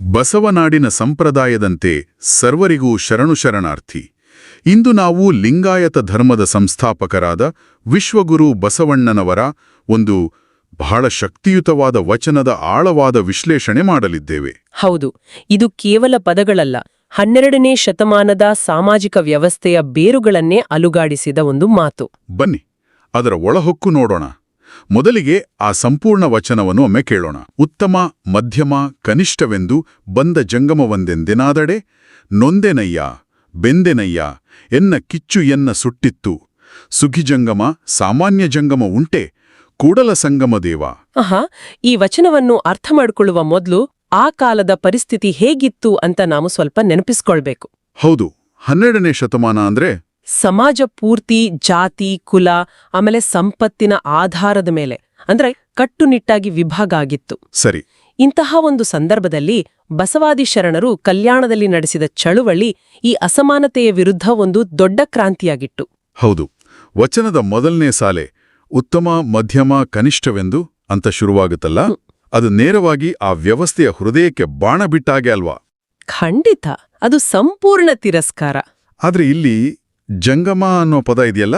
ಬಸವನಾಡಿನ ಸಂಪ್ರದಾಯದಂತೆ ಸರ್ವರಿಗೂ ಶರಣು ಶರಣಾರ್ಥಿ ಇಂದು ನಾವು ಲಿಂಗಾಯತ ಧರ್ಮದ ಸಂಸ್ಥಾಪಕರಾದ ವಿಶ್ವಗುರು ಬಸವಣ್ಣನವರ ಒಂದು ಬಹಳ ಶಕ್ತಿಯುತವಾದ ವಚನದ ಆಳವಾದ ವಿಶ್ಲೇಷಣೆ ಮಾಡಲಿದ್ದೇವೆ. ಹೌದು ಇದು ಕೇವಲ ಪದಗಳಲ್ಲ ಹನ್ನೆರಡನೇ ಶತಮಾನದ ಸಾಮಾಜಿಕ ವ್ಯವಸ್ಥೆಯ ಬೇರುಗಳನ್ನೇ ಅಲುಗಾಡಿಸಿದ ಒಂದು ಮಾತು. ಬನ್ನಿ ಅದರ ಒಳಹೊಕ್ಕು ನೋಡೋಣ. ಮೊದಲಿಗೆ ಆ ಸಂಪೂರ್ಣ ವಚನವನ್ನು ಒಮ್ಮೆ ಕೇಳೋಣ. ಉತ್ತಮ ಮಧ್ಯಮ ಕನಿಷ್ಠವೆಂದು ಬಂದ ಜಂಗಮವೊಂದೆಂದೆನಾದಡೆ ನೊಂದೆನಯ್ಯ ಬೆಂದೆನಯ್ಯ ಎನ್ನ ಕಿಚ್ಚು ಎನ್ನ ಸುಟ್ಟಿತ್ತು. ಸುಖಿಜಂಗಮ ಸಾಮಾನ್ಯ ಜಂಗಮ ಉಂಟೆ ಕೂಡಲ ಸಂಗಮ ದೇವ. ಆಹಾ ಈ ವಚನವನ್ನು ಅರ್ಥ ಮಾಡಿಕೊಳ್ಳುವ ಮೊದಲು ಆ ಕಾಲದ ಪರಿಸ್ಥಿತಿ ಹೇಗಿತ್ತು ಅಂತ ನಾವು ಸ್ವಲ್ಪ ನೆನಪಿಸ್ಕೊಳ್ಬೇಕು. ಹೌದು ಹನ್ನೆರಡನೇ ಶತಮಾನ ಅಂದ್ರೆ ಸಮಾಜ ಪೂರ್ತಿ ಜಾತಿ ಕುಲ ಆಮೇಲೆ ಸಂಪತ್ತಿನ ಆಧಾರದ ಮೇಲೆ ಅಂದ್ರೆ ಕಟ್ಟುನಿಟ್ಟಾಗಿ ವಿಭಾಗ ಆಗಿತ್ತು. ಸರಿ. ಇಂತಹ ಒಂದು ಸಂದರ್ಭದಲ್ಲಿ ಬಸವಾದಿ ಶರಣರು ಕಲ್ಯಾಣದಲ್ಲಿ ನಡೆಸಿದ ಚಳುವಳಿ ಈ ಅಸಮಾನತೆಯ ವಿರುದ್ಧ ಒಂದು ದೊಡ್ಡ ಕ್ರಾಂತಿಯಾಗಿತ್ತು. ಹೌದು. ವಚನದ ಮೊದಲನೇ ಸಾಲೆ ಉತ್ತಮ ಮಧ್ಯಮ ಕನಿಷ್ಠವೆಂದು ಅಂತ ಶುರುವಾಗುತ್ತಲ್ಲ? ಅದು ನೇರವಾಗಿ ಆ ವ್ಯವಸ್ಥೆಯ ಹೃದಯಕ್ಕೆ ಬಾಣ ಬಿಟ್ಟಾಗೆ ಅಲ್ವಾ? ಖಂಡಿತ. ಅದು ಸಂಪೂರ್ಣ ತಿರಸ್ಕಾರ. ಆದ್ರೆ ಇಲ್ಲಿ ಜಂಗಮ ಅನ್ನೋ ಪದ ಇದೆಯಲ್ಲ?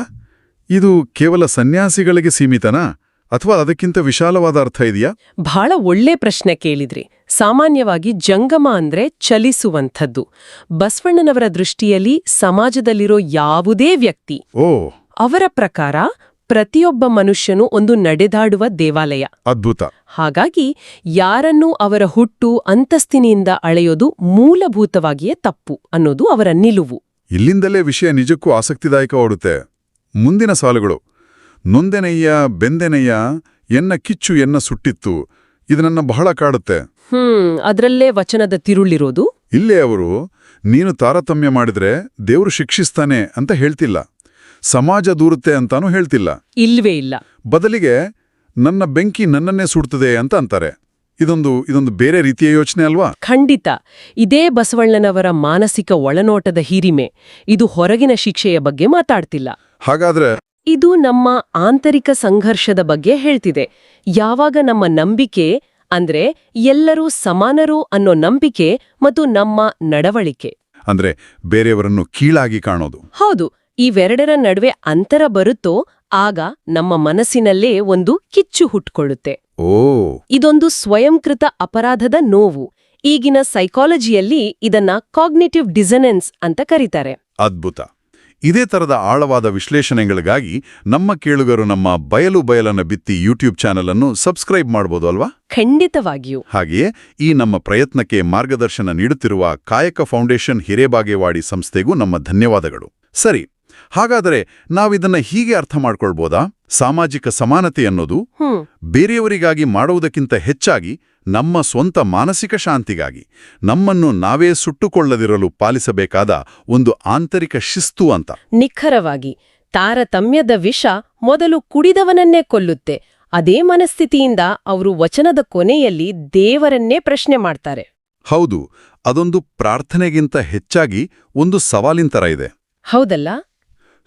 ಇದು ಕೇವಲ ಸನ್ಯಾಸಿಗಳಿಗೆ ಸೀಮಿತನಾ? ಅಥವಾ ಅದಕ್ಕಿಂತ ವಿಶಾಲವಾದ ಅರ್ಥ ಇದೆಯಾ? ಬಹಳ ಒಳ್ಳೆ ಪ್ರಶ್ನೆ ಕೇಳಿದ್ರಿ. ಸಾಮಾನ್ಯವಾಗಿ ಜಂಗಮ ಅಂದ್ರೆ ಚಲಿಸುವಂಥದ್ದು. ಬಸವಣ್ಣನವರ ದೃಷ್ಟಿಯಲ್ಲಿ ಸಮಾಜದಲ್ಲಿರೋ ಯಾವುದೇ ವ್ಯಕ್ತಿ ಓ. ಅವರ ಪ್ರಕಾರ ಪ್ರತಿಯೊಬ್ಬ ಮನುಷ್ಯನು ಒಂದು ನಡೆದಾಡುವ ದೇವಾಲಯ. ಅದ್ಭುತ. ಹಾಗಾಗಿ ಯಾರನ್ನೂ ಅವರ ಹುಟ್ಟು ಅಂತಸ್ತಿನಿಂದ ಅಳೆಯೋದು ಮೂಲಭೂತವಾಗಿಯೇ ತಪ್ಪು ಅನ್ನೋದು ಅವರ ನಿಲುವು. ಇಲ್ಲಿಂದಲೇ ವಿಷಯ ನಿಜಕ್ಕೂ ಆಸಕ್ತಿದಾಯಕ ಓಡುತ್ತೆ ಮುಂದಿನ ಸಾಲುಗಳು. ನೊಂದೆನಯ್ಯ ಬೆಂದೆನಯ್ಯ ಎನ್ನ ಕಿಚ್ಚು ಎನ್ನ ಸುಟ್ಟಿತ್ತು. ಇದನ್ನ ಬಹಳ ಕಾಡುತ್ತೆ. ಹ್ಮ್ ಅದರಲ್ಲೇ ವಚನದ ತಿರುಳಿರೋದು? ಇಲ್ಲೇ ಅವರು ನೀನು ತಾರತಮ್ಯ ಮಾಡಿದ್ರೆ ದೇವರು ಶಿಕ್ಷಿಸ್ತಾನೆ ಅಂತ ಹೇಳ್ತಿಲ್ಲ. ಸಮಾಜ ದೂರುತ್ತೆ ಅಂತಾನೂ ಹೇಳ್ತಿಲ್ಲ. ಇಲ್ವೇ ಇಲ್ಲ. ಬದಲಿಗೆ ನನ್ನ ಬೆಂಕಿ ನನ್ನನ್ನೇ ಸುಡ್ತದೆ ಅಂತ ಅಂತಾರೆ. ಇದೊಂದು ಇದೊಂದು ಬೇರೆ ರೀತಿಯ ಯೋಚನೆ ಅಲ್ವಾ? ಖಂಡಿತ. ಇದೇ ಬಸವಣ್ಣನವರ ಮಾನಸಿಕ ಒಳನೋಟದ ಹಿರಿಮೆ. ಇದು ಹೊರಗಿನ ಶಿಕ್ಷೆಯ ಬಗ್ಗೆ ಮಾತಾಡ್ತಿಲ್ಲ. ಹಾಗಾದ್ರೆ ಇದು ನಮ್ಮ ಆಂತರಿಕ ಸಂಘರ್ಷದ ಬಗ್ಗೆ ಹೇಳ್ತಿದೆ. ಯಾವಾಗ ನಮ್ಮ ನಂಬಿಕೆ ಅಂದ್ರೆ ಎಲ್ಲರೂ ಸಮಾನರು ಅನ್ನೋ ನಂಬಿಕೆ ಮತ್ತು ನಮ್ಮ ನಡವಳಿಕೆ. ಅಂದ್ರೆ ಬೇರೆಯವರನ್ನು ಕೀಳಾಗಿ ಕಾಣೋದು. ಹೌದು ಇವೆರಡರ ನಡುವೆ ಅಂತರ ಬರುತ್ತೋ ಆಗ ನಮ್ಮ ಮನಸ್ಸಿನಲ್ಲೇ ಒಂದು ಕಿಚ್ಚು ಹುಟ್ಕೊಳ್ಳುತ್ತೆ. ಓ. ಇದೊಂದು ಸ್ವಯಂಕೃತ ಅಪರಾಧದ ನೋವು. ಈಗಿನ ಸೈಕಾಲಜಿಯಲ್ಲಿ ಇದನ್ನ ಕಾಗ್ನೇಟಿವ್ ಡಿಸನೆನ್ಸ್ ಅಂತ ಕರೀತಾರೆ. ಅದ್ಭುತ. ಇದೇ ತರದ ಆಳವಾದ ವಿಶ್ಲೇಷಣೆಗಳಿಗಾಗಿ ನಮ್ಮ ಕೇಳುಗರು ನಮ್ಮ ಬಯಲು ಬಯಲನ್ನ ಬಿತ್ತಿ ಯೂಟ್ಯೂಬ್ ಚಾನೆಲ್ ಅನ್ನು ಸಬ್ಸ್ಕ್ರೈಬ್ ಮಾಡಬಹುದು ಅಲ್ವಾ? ಖಂಡಿತವಾಗಿಯೂ. ಹಾಗೆಯೇ ಈ ನಮ್ಮ ಪ್ರಯತ್ನಕ್ಕೆ ಮಾರ್ಗದರ್ಶನ ನೀಡುತ್ತಿರುವ ಕಾಯಕ ಫೌಂಡೇಶನ್ ಹಿರೇಬಾಗೇವಾಡಿ ಸಂಸ್ಥೆಗೂ ನಮ್ಮ ಧನ್ಯವಾದಗಳು. ಸರಿ ಹಾಗಾದರೆ ನಾವಿದನ್ನ ಹೀಗೆ ಅರ್ಥ ಮಾಡ್ಕೊಳ್ಬೋದಾ? ಸಾಮಾಜಿಕ ಸಮಾನತೆ ಅನ್ನೋದು ಬೇರೆಯವರಿಗಾಗಿ ಮಾಡುವುದಕ್ಕಿಂತ ಹೆಚ್ಚಾಗಿ ನಮ್ಮ ಸ್ವಂತ ಮಾನಸಿಕ ಶಾಂತಿಗಾಗಿ ನಮ್ಮನ್ನು ನಾವೇ ಸುಟ್ಟುಕೊಳ್ಳದಿರಲು ಪಾಲಿಸಬೇಕಾದ ಒಂದು ಆಂತರಿಕ ಶಿಸ್ತು ಅಂತ. ನಿಖರವಾಗಿ ತಾರತಮ್ಯದ ವಿಷ ಮೊದಲು ಕುಡಿದವನನ್ನೇ ಕೊಲ್ಲುತ್ತೆ. ಅದೇ ಮನಸ್ಥಿತಿಯಿಂದ ಅವರು ವಚನದ ಕೊನೆಯಲ್ಲಿ ದೇವರನ್ನೇ ಪ್ರಶ್ನೆ ಮಾಡ್ತಾರೆ. ಹೌದು ಅದೊಂದು ಪ್ರಾರ್ಥನೆಗಿಂತ ಹೆಚ್ಚಾಗಿ ಒಂದು ಸವಾಲಿನ ಥರ ಇದೆ. ಹೌದಲ್ಲ?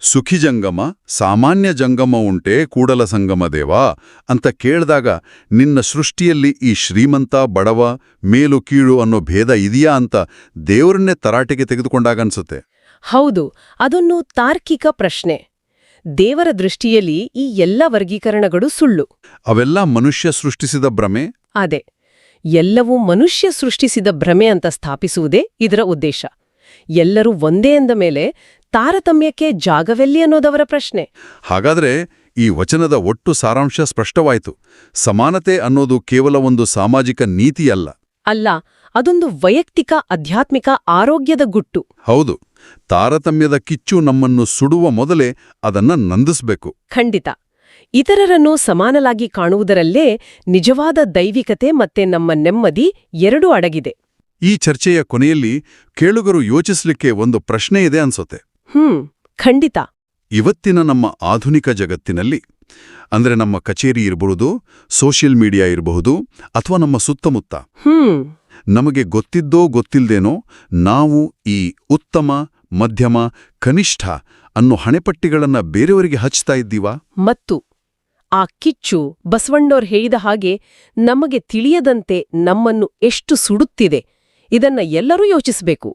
ಸುಖಿ ಜಂಗಮ ಸಾಮಾನ್ಯ ಜಂಗಮ ಉಂಟೆ ಕೂಡಲ ಸಂಗಮ ದೇವಾ? ಅಂತ ಕೇಳಿದಾಗ ನಿನ್ನ ಸೃಷ್ಟಿಯಲ್ಲಿ ಈ ಶ್ರೀಮಂತ ಬಡವ ಮೇಲು ಕೀಳು ಅನ್ನೋ ಭೇದ ಇದೆಯಾ ಅಂತ ದೇವರನ್ನೇ ತರಾಟೆಗೆ ತೆಗೆದುಕೊಂಡಾಗ ಅನ್ಸುತ್ತೆ ಹೌದು ಅದೊಂದು ತಾರ್ಕಿಕ ಪ್ರಶ್ನೆ. ದೇವರ ದೃಷ್ಟಿಯಲ್ಲಿ ಈ ಎಲ್ಲ ವರ್ಗೀಕರಣಗಳು ಸುಳ್ಳು. ಅವೆಲ್ಲ ಮನುಷ್ಯ ಸೃಷ್ಟಿಸಿದ ಭ್ರಮೆ? ಅದೇ. ಎಲ್ಲವೂ ಮನುಷ್ಯ ಸೃಷ್ಟಿಸಿದ ಭ್ರಮೆ ಅಂತ ಸ್ಥಾಪಿಸುವುದೇ ಇದರ ಉದ್ದೇಶ. ಎಲ್ಲರೂ ಒಂದೇ ಎಂದ ಮೇಲೆ ತಾರತಮ್ಯಕ್ಕೆ ಜಾಗವೆಲ್ಲಿ ಅನ್ನೋದವರ ಪ್ರಶ್ನೆ. ಹಾಗಾದ್ರೆ ಈ ವಚನದ ಒಟ್ಟು ಸಾರಾಂಶ ಸ್ಪಷ್ಟವಾಯಿತು. ಸಮಾನತೆ ಅನ್ನೋದು ಕೇವಲ ಒಂದು ಸಾಮಾಜಿಕ ನೀತಿಯಲ್ಲ. ಅಲ್ಲ ಅದೊಂದು ವೈಯಕ್ತಿಕ ಆಧ್ಯಾತ್ಮಿಕ ಆರೋಗ್ಯದ ಗುಟ್ಟು. ಹೌದು ತಾರತಮ್ಯದ ಕಿಚ್ಚು ನಮ್ಮನ್ನು ಸುಡುವ ಮೊದಲೇ ಅದನ್ನ ನಂದಿಸ್ಬೇಕು. ಖಂಡಿತ. ಇತರರನ್ನು ಸಮಾನಲಾಗಿ ಕಾಣುವುದರಲ್ಲೇ ನಿಜವಾದ ದೈವಿಕತೆ ಮತ್ತೆ ನಮ್ಮ ನೆಮ್ಮದಿ ಎರಡೂ ಅಡಗಿದೆ. ಈ ಚರ್ಚೆಯ ಕೊನೆಯಲ್ಲಿ ಕೇಳುಗರು ಯೋಚಿಸ್ಲಿಕ್ಕೆ ಒಂದು ಪ್ರಶ್ನೆ ಇದೆ ಅನ್ಸುತ್ತೆ. ಹ್ಮ್ ಖಂಡಿತ. ಇವತ್ತಿನ ನಮ್ಮ ಆಧುನಿಕ ಜಗತ್ತಿನಲ್ಲಿ ಅಂದ್ರೆ ನಮ್ಮ ಕಚೇರಿ ಇರಬಹುದು ಸೋಷಿಯಲ್ ಮೀಡಿಯಾ ಇರಬಹುದು ಅಥವಾ ನಮ್ಮ ಸುತ್ತಮುತ್ತ ಹ್ಮ್. ನಮಗೆ ಗೊತ್ತಿದ್ದೋ ಗೊತ್ತಿಲ್ಲದೇನೋ ನಾವು ಈ ಉತ್ತಮ ಮಧ್ಯಮ ಕನಿಷ್ಠ ಅನ್ನೋ ಹಣೆಪಟ್ಟಿಗಳನ್ನ ಬೇರೆಯವರಿಗೆ ಹಚ್ತಾ ಇದ್ದೀವಾ? ಮತ್ತು ಆ ಕಿಚ್ಚು ಬಸವಣ್ಣೋರ್ ಹೇಳಿದ ಹಾಗೆ ನಮಗೆ ತಿಳಿಯದಂತೆ ನಮ್ಮನ್ನು ಎಷ್ಟು ಸುಡುತ್ತಿದೆ ಇದನ್ನ ಎಲ್ಲರೂ ಯೋಚಿಸ್ಬೇಕು.